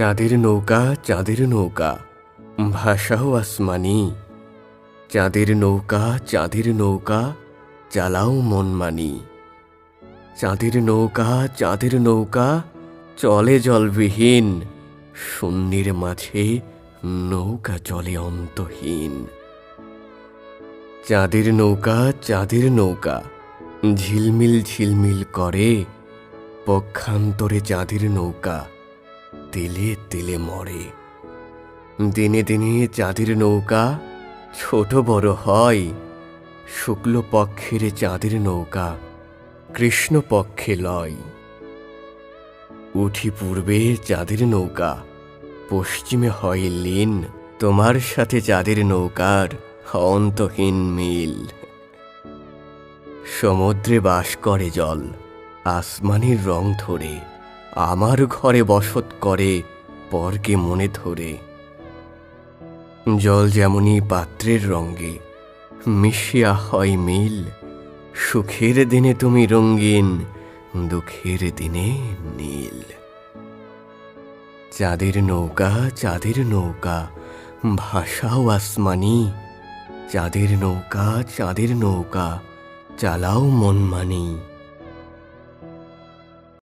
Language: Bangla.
চাঁদের নৌকা চাঁদের নৌকা, ভাষাও আসমানি। চাঁদের নৌকা চাঁদের নৌকা, চালাও মনমানি চাঁদের নৌকা চাঁদের নৌকা, চলে জলবিহীন, শূন্যের মাঝে নৌকা চলে অন্তহীন। চাঁদের নৌকা চাঁদের নৌকা, ঝিলমিল ঝিলমিল করে, পক্ষান্তরে চাঁদের নৌকা তেলে তেলে মরে। দিনে দিনে চাঁদের নৌকা ছোট বড় হয়। শুক্ল পক্ষের চাঁদের নৌকা কৃষ্ণ পক্ষে লয়। উঠি পূর্বে চাঁদের নৌকা, পশ্চিমে হয় লীন। তোমার সাথে চাঁদের নৌকার অন্তহীন মিল। সমুদ্রে বাস করে জল, আসমানের রং ধরে। আমার ঘরে বসত করে পরকে মনে ধরে। জল যেমনই পাত্রের রঙ্গে মিশিয়া হয় মিল। সুখের দিনে তুমি রঙিন, দুঃখের দিনে নীল। চাঁদের নৌকা চাঁদের নৌকা, ভাষাও আসমানি। চাঁদের নৌকা চাঁদের নৌকা, চালাও মনমানি